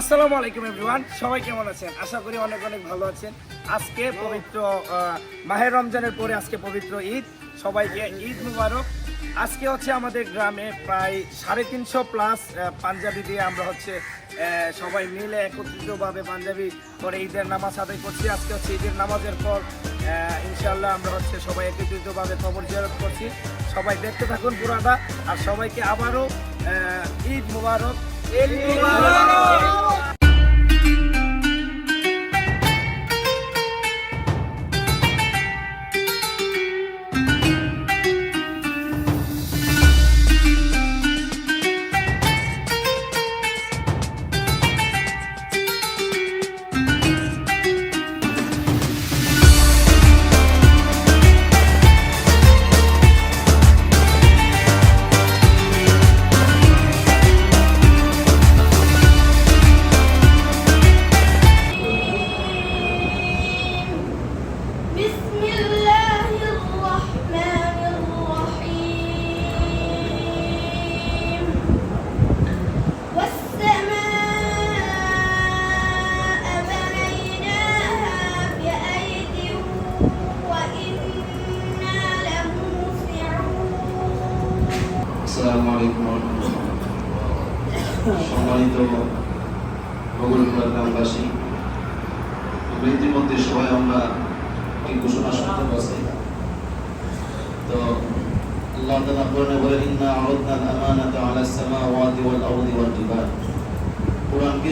আসসালামু আলাইকুম এভরিওয়ান সবাই কেমন আছেন? আশা করি অনেক অনেক ভালো আছেন। আজকে পবিত্র মাহের রমজানের পরে আজকে পবিত্র ঈদ। সবাইকে ঈদ মুবারক। আজকে হচ্ছে আমাদের গ্রামে প্রায় সাড়ে তিনশো প্লাস পাঞ্জাবি দিয়ে আমরা হচ্ছে সবাই মিলে একত্রিতভাবে পাঞ্জাবি করে ঈদের নামাজ আদায় করছি। আজকে হচ্ছে ঈদের নামাজের পর ইনশাল্লাহ আমরা হচ্ছে সবাই একত্রিতভাবে খবর জিয়ারত করছি। সবাই দেখতে থাকুন পুরাটা। আর সবাইকে আবারও ঈদ মুবারক। মুবারক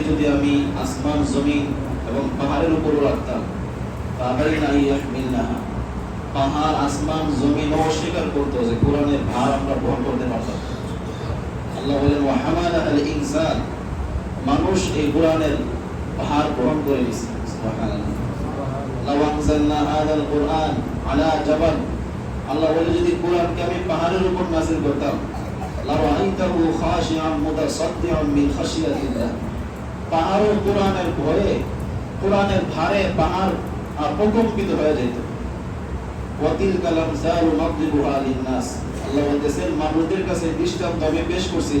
যদি আমি আসমান, জমিন এবং পাহাড়ের উপর রাখতাম পাহাড়, আসমান, জমিন অস্বীকার করতো যে কোরআনের ভার আমরা বহন করতে পারতাম। মানুষ এই কোরআনের ভার গ্রহণ করে নিছে। পাহাড়ের উপর করতাম কোরআনের ভয়ে, কোরআনের ভারে পাহাড় প্রকম্পিত হয়ে যেত কাছে করছি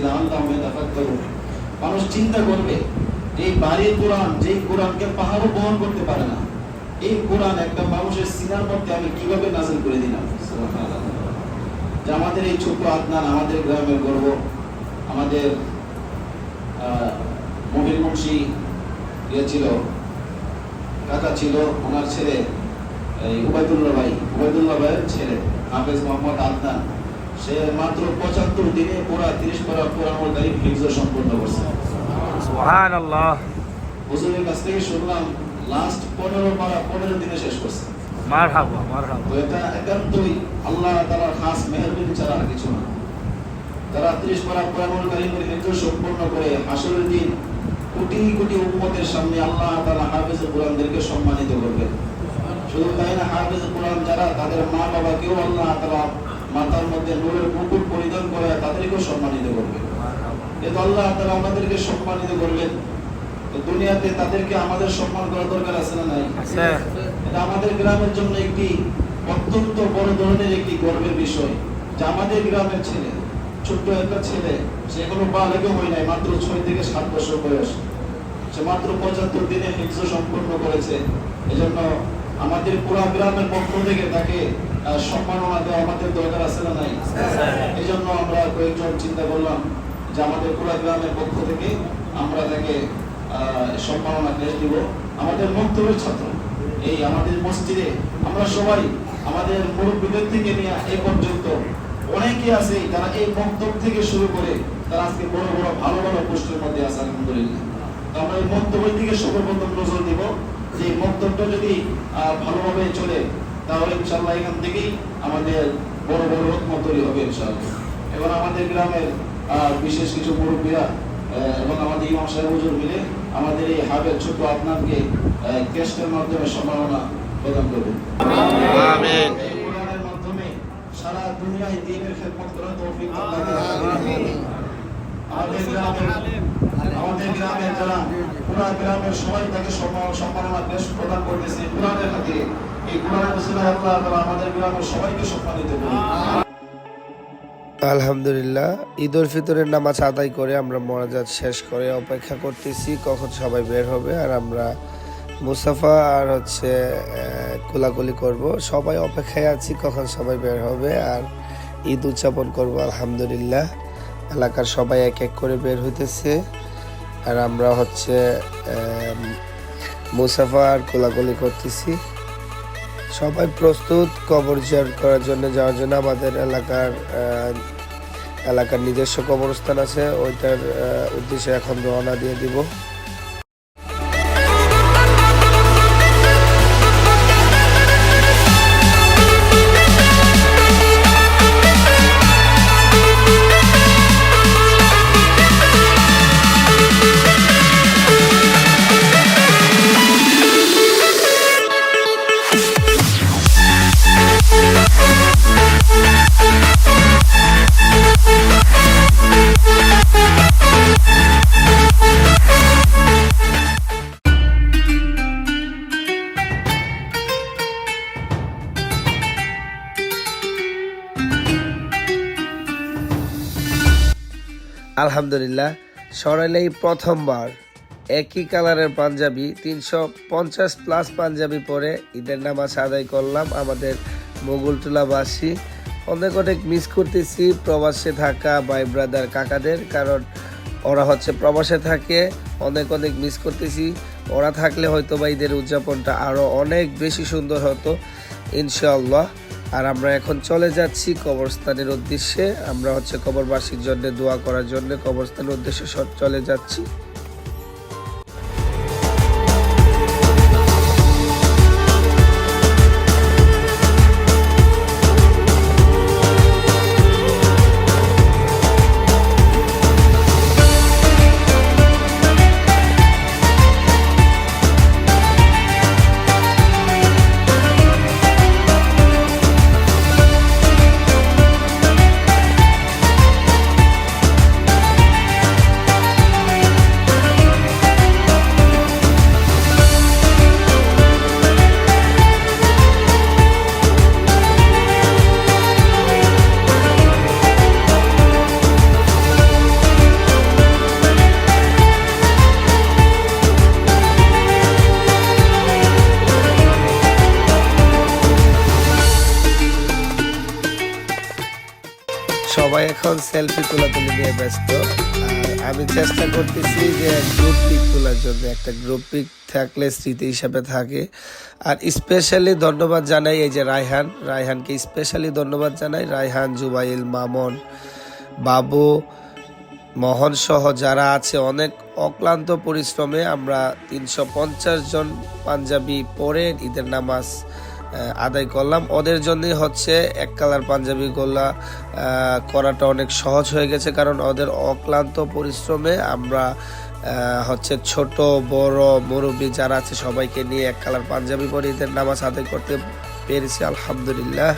মানুষ চিন্তা করবে, এই বাড়ির কোরআন, যেই কোরআনকে পাহাড়ও বহন করতে পারে না এই কোরআন একটা মানুষের সিনার মধ্যে আমি কীভাবে নাজিল করে দিলাম? যে আমাদের এই ছোট আদনান আমাদের গ্রামের গর্ব আমাদের মহিল মুন্সি ইয়ে ছিল কাকা ছিল ওনার ছেলে এই উবাইদুল্লাহ ভাই উবাইদুল্লাহ ভাইয়ের ছেলে হাফেজ মোহাম্মদ আদনান। সে মাত্র পঁচাত্তর দিনে পুরা তিরিশ পারা কোরআন তারিখ হিফজ সম্পূর্ণ করছে। হুজুরের কাছ থেকে শুনলাম লাস্ট পনেরো পারা পনেরো দিনে শেষ করছে। মারহাবা মারহাবা। তো এটা একান্তই আল্লাহ তাআলার খাস মেহরবানি ছাড়া আর কিছু না। তারা ত্রিশ পারা কোরআনুল কারীমের হিফজ সম্পূর্ণ করে হাসরের দিন কোটি কোটি উম্মতের সামনে আল্লাহ তাআলা হাফেজ কোরআনদেরকে সম্মানিত করবেন। শুধু তাই না হাফেজ কোরআন যারা তাদের মা বাবাকেও আল্লাহ তাআলা মাথার মধ্যে নূরের মুকুট পরিধান করে তাদেরকেও সম্মানিত করবেন। কিন্তু আল্লাহ তাআলা আমাদেরকে সম্মানিত করবেন। তো দুনিয়াতে তাদেরকে আমাদের সম্মান করা দরকার আছে না নাই? এটা আমাদের গ্রামের জন্য একটি অত্যন্ত বড় ধরনের একটি গর্বের বিষয় যে আমাদের গ্রামের ছেলে ছোট্ট একটা ছেলে সে এখনও বালেগও হয় নাই মাত্র ছয় থেকে সাত বছর বয়স। সে মাত্র পঁচাত্তর দিনে হিংস সম্পন্ন করেছে। এজন্য আমাদের পুরা গ্রামের পক্ষ থেকে তাকে সম্মাননা দেওয়া আমাদের দরকার আছে না নাই? এই জন্য আমরা কয়েকজন চিন্তা করলাম যে আমাদের পুরা গ্রামের পক্ষ থেকে আমরা তাকে সম্মাননা ক্লেশ দিব। আমাদের মন্তব্যের ছাত্র। এই আমাদের মসজিদে আমরা সবাই, আমাদের মুরব্বীদের থেকে নিয়ে এই পর্যন্ত অনেকে আছে যারা এই মন্তব্য থেকে শুরু করে তারা আজকে বড় বড় ভালো ভালো পোস্টের মধ্যে আছে, আলহামদুলিল্লাহ। আমরা এই মন্তব্যের দিকে সর্বপ্রথম নজর দিব যে এই মন্তব্য যদি ভালোভাবে চলে, তাহলে ইনশাল্লাহ এখান থেকেই আমাদের বড় বড় রত্ন তৈরি হবে ইনশাল্লাহ এবং আমাদের গ্রামের বিশেষ কিছু মুরব্বীরা এবং আমাদের ইমাম সাহেব মিলে আমাদের এই হাবের ছোট্ট আপনাকে ক্যাস্টের মাধ্যমে সম্মাননা প্রদান করবে মাধ্যমে সারা দুনিয়ায় দ্বীনের খেদমত করার তৌফিক আল্লাহ তাআলা দান করুন। আমাদের গ্রামের আমাদের গ্রামের যারা পুরা গ্রামের সবাই তাকে সম্মাননা পেশ প্রদান করতেছে। কোরআনের খাতিরে এই কোরআনের আল্লাহ আমাদের গ্রামের সবাইকে সম্মানিত করুন। আলহামদুলিল্লাহ ঈদ উল ফিতরের নামাজ আদায় করে আমরা মনাজাত শেষ করে অপেক্ষা করতেছি কখন সবাই বের হবে আর আমরা মুসাফা আর হচ্ছে কোলাকুলি করব। সবাই অপেক্ষায় আছি কখন সবাই বের হবে আর ঈদ উদযাপন করব আলহামদুলিল্লাহ। এলাকার সবাই এক এক করে বের হইতেছে আর আমরা হচ্ছে মুসাফা আর কোলাকুলি করতেছি। সবাই প্রস্তুত কবর জিয়ারত করার জন্য, যাওয়ার জন্য আমাদের এলাকার এলাকার নিজস্ব কবরস্থান আছে ওইটার উদ্দেশ্যে এখন রওনা দিয়ে দিব। আলহামদুলিল্লাহ সরাইলে এই প্রথমবার। একই কালারের পাঞ্জাবি, তিনশো পঞ্চাশ প্লাস পাঞ্জাবি পরে ঈদের নামাজ আদায় করলাম আমাদের মোগলটুলাবাসী অনেক অনেক মিস করতেছি প্রবাসে থাকা ভাই ব্রাদার কাকাদের, কারণ ওরা হচ্ছে প্রবাসে থাকে, অনেক অনেক মিস করতেছি। ওরা থাকলে হয়তো বা ঈদের উদযাপনটা আরও অনেক বেশি সুন্দর হতো, ইনশাআল্লাহ। আর আমরা এখন চলে যাচ্ছি কবরস্থানের উদ্দেশ্যে। আমরা হচ্ছে কবরবাসীর জন্য দোয়া করার জন্য কবরস্থানের উদ্দেশ্যে সব চলে যাচ্ছি। এখন সেলফি তোলাতুলি নিয়ে ব্যস্ত। আমি চেষ্টা করতেছি যে গ্রুপ পিক তোলার জন্য, একটা গ্রুপ পিক থাকলে স্মৃতি হিসাবে থাকে। আর স্পেশালি ধন্যবাদ জানাই এই যে রায়হান। রায়হানকে স্পেশালি ধন্যবাদ জানাই। রায়হান, জুবাইল, মামন, বাবু, মহন সহ যারা আছে, অনেক অক্লান্ত পরিশ্রমে আমরা তিনশো পঞ্চাশ জন পাঞ্জাবি পরে ঈদের নামাজ আদায় করলাম। ওদের জন্যই হচ্ছে এক কালার পাঞ্জাবি গোলা করাটা অনেক সহজ হয়ে গেছে, কারণ ওদের অক্লান্ত পরিশ্রমে আমরা হচ্ছে ছোট, বড় মুরব্বী যারা আছে সবাইকে নিয়ে এক কালার পাঞ্জাবি পরে ঈদের নামাজ আদায় করতে পেরেছি, আলহামদুলিল্লাহ।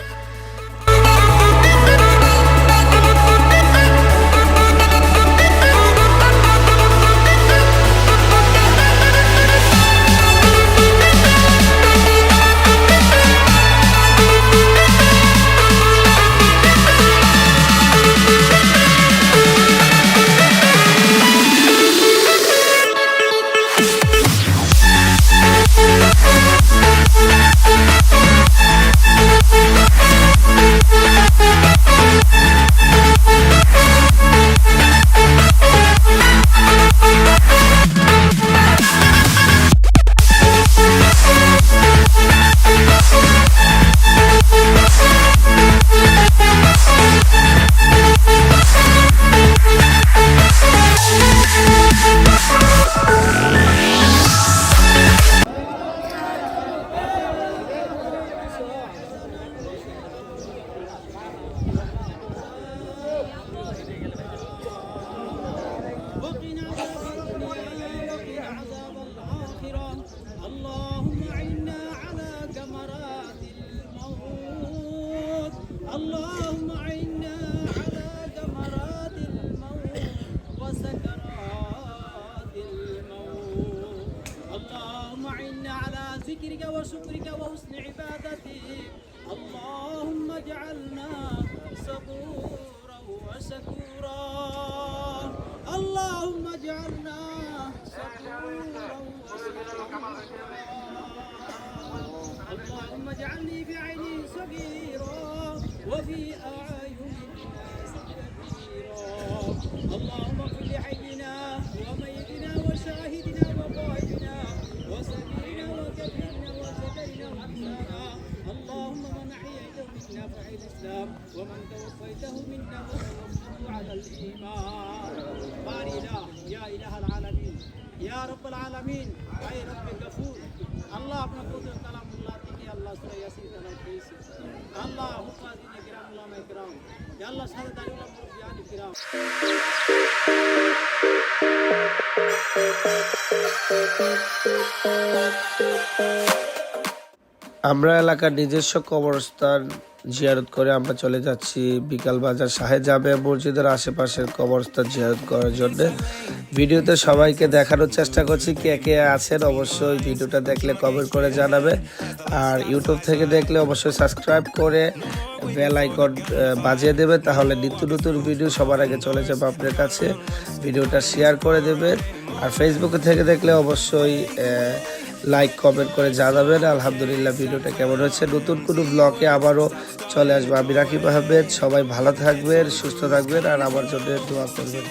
عبادتك اللهم اجعلنا وشكورا اللهم اجعلني في عيني صغيرا وفي أعين الناس كبيرا اللهم اغفر لحينا وميتنا وشاهدنا وغائبنا وسبينا وكبيرنا وذكرنا وانثانا اللهم من أحييته منا فحي الإسلام ومن توفيته منا فتوفه على الايمان باري اله يا اله العالمين يا رب العالمين اي رب الغفور আল্লাহ আপনার কদর কালামুল্লাহ থেকে আল্লাহ সুরা ইয়াসিন কালাম পেয়েছি আল্লাহ মুকাদিন কিরাম উলামা কিরাম ইয়া আল্লাহ সাথে দাঁড়িয়ে উলামা মুরব্বিয়ান কিরাম আমরা এলাকার নিজস্ব কবরস্থান জিয়ারত করে আমরা চলে যাচ্ছি বিকাল বাজার জামে মসজিদের আশেপাশের কবরস্থান জিয়ারত করার জন্য। ভিডিওতে সবাইকে দেখানোর চেষ্টা করছি কে কে আছেন। অবশ্যই ভিডিওটা দেখলে কমেন্ট করে জানাবে। আর ইউটিউব থেকে দেখলে অবশ্যই সাবস্ক্রাইব করে বেল আইকন বাজিয়ে দেবে। তাহলে নিত্য নতুন ভিডিও সবার আগে চলে যাবে আপনার কাছে। ভিডিওটা শেয়ার করে দেবে আর ফেসবুকে থেকে দেখলে অবশ্যই লাইক কমেন্ট করে জানাবেন। আলহামদুলিল্লাহ, ভিডিওটা কেমন হচ্ছে নতুন কোনো ব্লগে আবারও চলে আসব। আমি রাকিব আহমেদ, সবাই ভালো থাকবেন, সুস্থ থাকবেন, আর আমার জন্য দোয়া করবেন।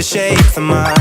To shape the mind.